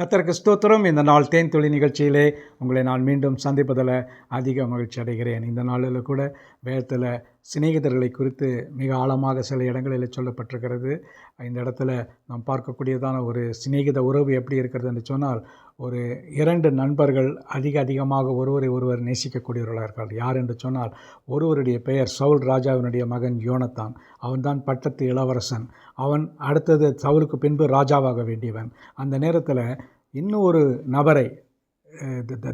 கத்தருக்கு ஸ்தோத்திரம். இந்த நாள் தேன் தொழில் நிகழ்ச்சியிலே உங்களை நான் மீண்டும் சந்திப்பதில் அதிக மகிழ்ச்சி அடைகிறேன். இந்த நாளில் கூட வேதத்தில் சிநேகிதர்களை குறித்து மிக ஆழமாக சில இடங்களில் சொல்லப்பட்டிருக்கிறது. இந்த இடத்துல நாம் பார்க்கக்கூடியதான ஒரு சிநேகித உறவு எப்படி இருக்கிறது என்று சொன்னால் ஒரு இரண்டு நண்பர்கள் அதிக அதிகமாக ஒருவரை ஒருவர் நேசிக்கக்கூடியவர்களாக இருக்கிறார் யார் என்று சொன்னால் ஒருவருடைய பெயர் சவுல் ராஜாவினுடைய மகன் யோனத்தான். அவன்தான் பட்டத்து இளவரசன். அவன் அடுத்தது சவுலுக்கு பின்பு ராஜாவாக வேண்டியவன். அந்த நேரத்தில் இன்னும் ஒரு நபரை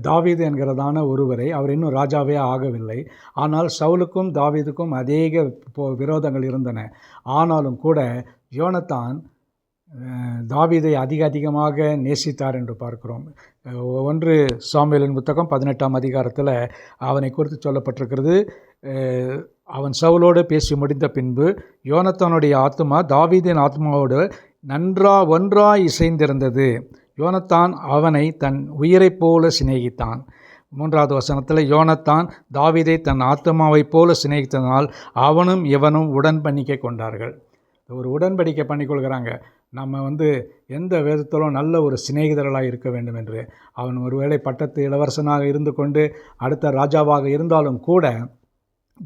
தாவீது என்கிறதான ஒருவரை அவர் இன்னும் ராஜாவே ஆகவில்லை. ஆனால் சவுலுக்கும் தாவீதுக்கும் அதிக போ- விரோதங்கள் இருந்தன. ஆனாலும் கூட யோனத்தான் தாவீதை அதிக அதிகமாக நேசித்தார் என்று பார்க்கிறோம். ஒன்று சாமியலின் புத்தகம் பதினெட்டாம் அதிகாரத்தில் அவனை குறித்து சொல்லப்பட்டிருக்கிறது. அவன் சவுலோடு பேசி முடிந்த பின்பு யோனத்தானுடைய ஆத்மா தாவீதின் ஆத்மாவோடு நன்றா ஒன்றாய் இசைந்திருந்தது. யோனத்தான் அவனை தன் உயிரைப் போல சிநேகித்தான். மூன்றாவது வசனத்தில் யோனத்தான் தாவிதை தன் ஆத்மாவைப் போல சிநேகித்ததனால் அவனும் இவனும் உடன்படிக்கை கொண்டார்கள். ஒரு உடன்படிக்கை பண்ணிக்கொள்கிறாங்க நம்ம வந்து எந்த விதத்திலும் நல்ல ஒரு சிநேகிதர்களாக இருக்க வேண்டும் என்று. அவன் ஒருவேளை பட்டத்து இளவரசனாக இருந்து கொண்டு அடுத்த ராஜாவாக இருந்தாலும் கூட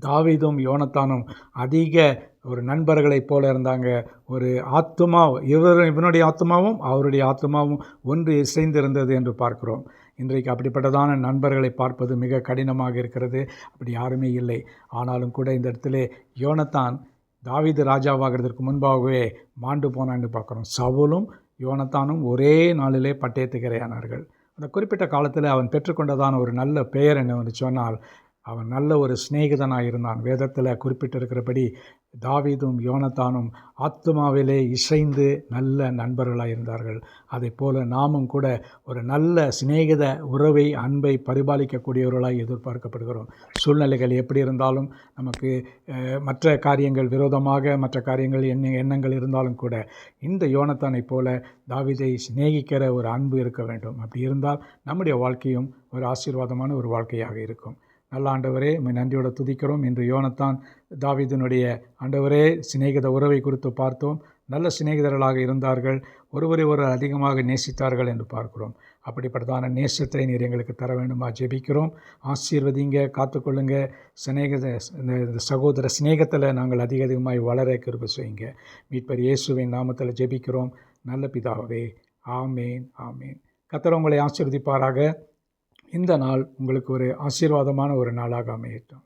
தாவீதும் யோனத்தானும் அதிக ஒரு நண்பர்களைப் போல இருந்தாங்க. ஒரு ஆத்மா இவர் இவனுடைய ஆத்மாவும் அவருடைய ஆத்மாவும் ஒன்று இசைந்திருந்தது என்று பார்க்கிறோம். இன்றைக்கு அப்படிப்பட்டதான நண்பர்களை பார்ப்பது மிக கடினமாக இருக்கிறது. அப்படி யாருமே இல்லை. ஆனாலும் கூட இந்த இடத்துல யோனத்தான் தாவீது ராஜாவாகிறதுக்கு முன்பாகவே மாண்டு போனான்னு பார்க்குறோம். சவுலும் யோனத்தானும் ஒரே நாளிலே பட்டயத்துக்கிறையானார்கள் அந்த குறிப்பிட்ட காலத்தில் அவன் பெற்றுக்கொண்டதான ஒரு நல்ல பெயர் என்னவென்று சொன்னால் அவன் நல்ல ஒரு சிநேகிதனாக இருந்தான். வேதத்தில் குறிப்பிட்டிருக்கிறபடி தாவீதும் யோனத்தானும் ஆத்மாவிலே இசைந்து நல்ல நண்பர்களாக இருந்தார்கள். அதை போல் நாமும் கூட ஒரு நல்ல சிநேகித உறவை அன்பை பரிபாலிக்கக்கூடியவர்களாக எதிர்பார்க்கப்படுகிறோம். சூழ்நிலைகள் எப்படி இருந்தாலும் நமக்கு மற்ற காரியங்கள் விரோதமாக மற்ற காரியங்கள் எண்ண எண்ணங்கள் இருந்தாலும் கூட இந்த யோனத்தானை போல தாவீதை சிநேகிக்கிற ஒரு அன்பு இருக்க வேண்டும். அப்படி இருந்தால் நம்முடைய வாழ்க்கையும் ஒரு ஆசீர்வாதமான ஒரு வாழ்க்கையாக இருக்கும். நல்ல ஆண்டவரே உண்மை நன்றியோட துதிக்கிறோம். இன்று யோனத்தான் தாவிதனுடைய ஆண்டவரே சிநேகித உறவை குறித்து பார்த்தோம். நல்ல சிநேகிதர்களாக இருந்தார்கள். ஒருவரை ஒருவர் அதிகமாக நேசித்தார்கள் என்று பார்க்கிறோம். அப்படிப்பட்டதான நேசத்தை நீர் எங்களுக்கு தர வேண்டுமா ஜெபிக்கிறோம். ஆசீர்வதிங்க காத்துக்கொள்ளுங்க. சிநேகித இந்த சகோதர சிநேகத்தில் நாங்கள் அதிக அதிகமாக வளர கிருபை செய்யுங்க. மீட்பர் இயேசுவின் நாமத்தில் ஜெபிக்கிறோம். நல்ல பிதாவே ஆமேன் ஆமேன். கத்தர் உங்களை ஆசீர்வதிப்பாராக. இந்த நாள் உங்களுக்கு ஒரு ஆசீர்வாதமான ஒரு நாளாக அமையட்டும்.